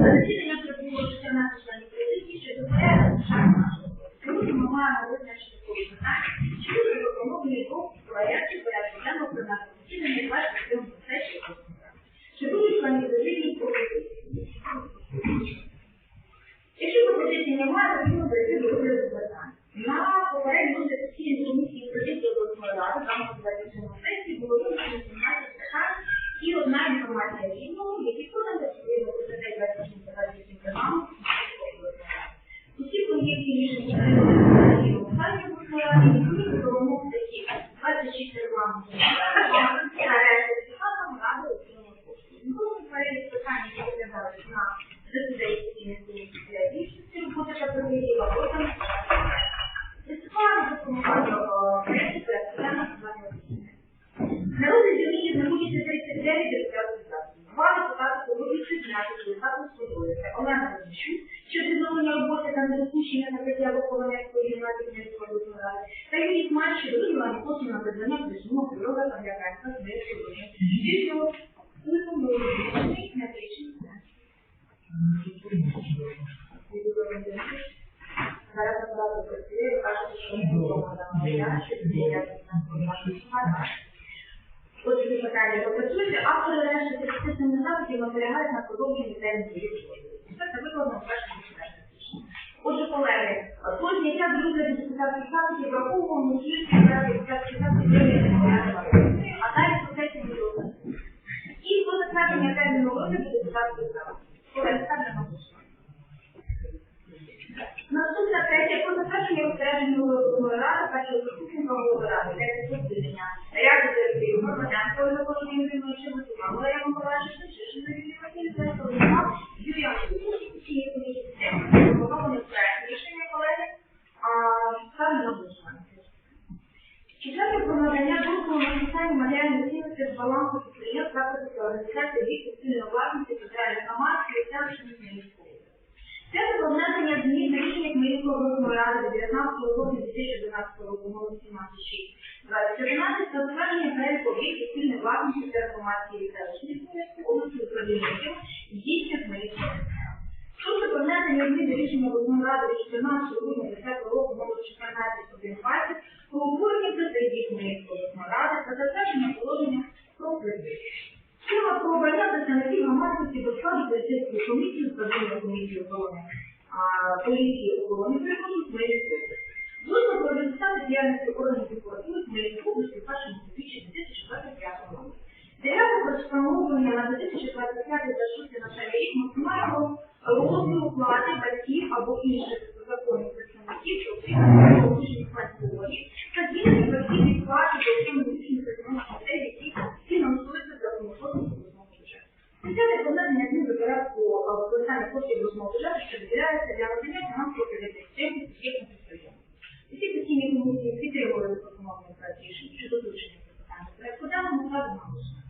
Рішення пропонується на засаді призначення до проекту шарма. Тому ми маємо визначити кожен акт, чи буде пропонований до проекту відповідно до статей 28 та 28 програми Усі проєкти рішення Сесійної Оксані обласної ради відповідно до вимог статті 26 регламенту та решти депутатам ради отримання коштів. Ніколи перелік питань, які розглядалися на засіданні сесійної комісії для більшості роботи та проведення роботи, Приступаємо до формування проєкту порядку денного складання засідання. На розгляді мені знаходяться 39 депутатів засобів. Два депутати погоджуються з нашим Це Олена Лозищук, щодо відновлення роботи та недопущення накриття виховання сповідної Київської обласної ради, та Юрій Смаль щодо виділення коштів на придбання присумного природа та для КНК Смирської області. Більше рекомендую на рішення. Зараз одразу працює, кажуть, що не було надано що це я Отже, питання допрацюються, автори решти статистичних запитів наполягають на продовженні терміну відповіді. Все це викладено в першому читанні. Отже, колеги, по зняття до розгляду депутатських запитів враховуємо тільки за депутатські запити, а далі процесі не розгляду. І по затвердження терміну розгляду депутатських запитів. Колеги, ставлю на голосування. Наступна третя про затвердження розпорядження ради першого заступника голови ради для підтвердження списання матеріальної цінності з балансу підприємств закладу та організації від суспільної власності соціальних громадських і селищних міської. Це про внесення змін на рішення Хмельницького обласної ради від 19 грудня 2012 року номер 176 2011 та затвердження переліку об'єктів спільної власності та громадської та селищної області управління здійснює обласної ради. Шосте про внесення змін до рішення обласної ради 14 грудня 2010 року номер 14.120 про утворення президії Хмельницької та затвердження положення про президію. Схема про обрання представників громадськості до складу поліцейської комісії управління комісії охорони поліції охорони перехожу Хмельницької області. Дозвіл про результати діяльності органів прокуратури Хмельницької області в першому півріччі 2025 року. Дев'яте про встановлення на 2025 та 6 навчальний рік максимального розміру плати батьків або інших законних представників, що отримують получені категорії, та звільнення батьків від плати до отримання рішення законних дітей, які фінансуються за комфортом обласного бюджету. Десяте проведення змін до порядку використання коштів обласного бюджету, що виділяється для надання фінансової системи суб'єктам підприємств. Усі постійні комісії підтримували запропонований проект рішення щодо включення цих питань. Порядку ставимо на голосування.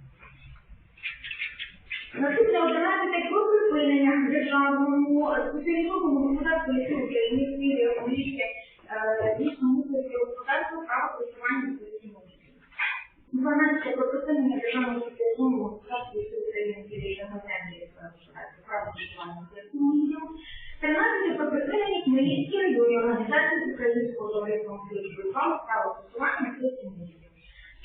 Наступне 11 про припинення державному спеціалізованому господарству лісу України в мірі економічне лісно-мусорське господарство право користування відповідним лісом. 12 про припинення державного спеціалізованого господарства лісу України в мірі економічне господарство право користування відповідним лісом. 13 про припинення Хмельницькій районній організації українського товариства служби право право користування відповідним лісом.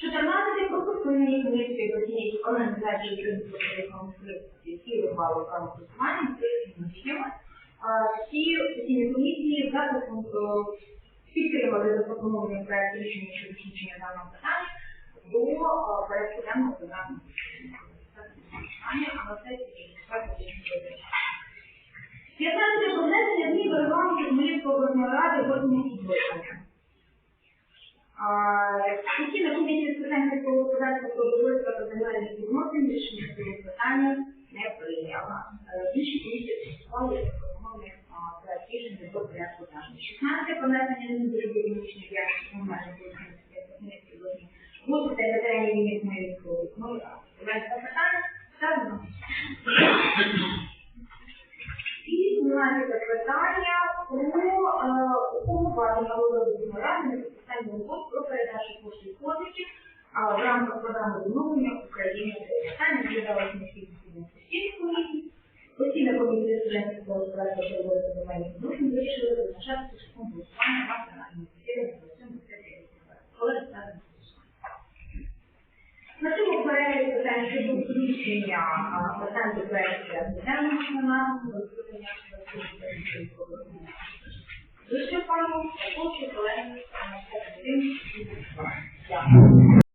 14 про припинення Хмельницької постійної організації українського товариства які вихвали право користування відповідним лісом. Всі постійні комісії зараз підтримали запропонований проект рішення щодо включення даного питання до порядку денного а на сесії експерти 15 про внесення змін до регламенту Хмельницької обласної ради восьмого скликання. Постійна комісія з питань сільського господарства про довольства та земельних відносин рішення цього питання не прийняла. Інші комісії працювали як запропонований проект рішення до порядку денного. 16 про внесення змін до діяльності комунальної поліцейської а в рамках програми відновлення України питання розглядалися на сільській комісії. Постійна комісія студентів було збирати щодо розвивання відносин, вирішили визначати сучасному голосуванню власне на ініціативі за цим на цьому перегляді питання щодо включення питань до проєкту Асоціального членами розповідання Вичерпаємо, а поки колеги, Дякую.